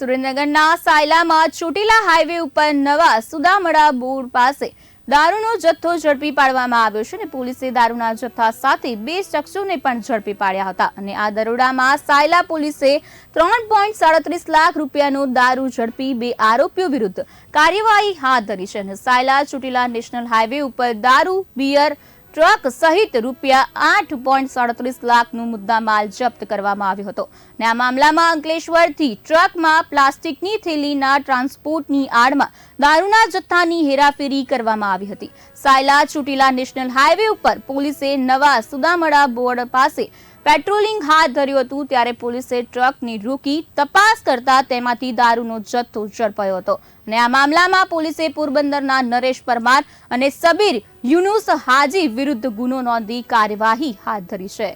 સુરેન્દ્રનગરના સાયલામાં ચોટીલા હાઈવે ઉપર નવા સુદામડા બોર્ડ પાસે દારૂનો જથ્થો ઝડપી પાડવામાં આવ્યો છે અને પોલીસે દારૂના જથ્થા સાથે બે શખ્સોને પણ ઝડપી પાડ્યા હતા. અને આ દરોડામાં સાયલા પોલીસે ત્રણ લાખ રૂપિયાનો દારૂ ઝડપી બે આરોપીઓ વિરુદ્ધ કાર્યવાહી હાથ ધરી છે. અને સાયલા ચોટીલા નેશનલ હાઈવે ઉપર દારૂ, બિયર ટ્રક સહિત રૂપિયા આઠ પોઈન્ટ સાડત્રીસ લાખનો મુદ્દામાલ જપ્ત કરવામાં આવ્યો હતો. અને આ મામલામાં અંકલેશ્વરથી ટ્રકમાં પ્લાસ્ટિકની થેલીના ટ્રાન્સપોર્ટની આડમાં દારૂના જથ્થાની હેરાફેરી કરવામાં આવી હતી. સાયલા ચુટીલા નેશનલ હાઈવે ઉપર પોલીસે નવા સુદામડા બોર્ડ પાસે પેટ્રોલિંગ હાથ ધર્યું હતું ત્યારે પોલીસે ટ્રકને રોકી તપાસ કરતા તેમાંથી દારૂનો જથ્થો ઝડપાયો હતો અને આ મામલામાં પોલીસે પોરબંદરના નરેશ પરમાર અને સબીર યુનુસ હાજી વિરુદ્ધ ગુનો નોંધી કાર્યવાહી હાથ ધરી છે.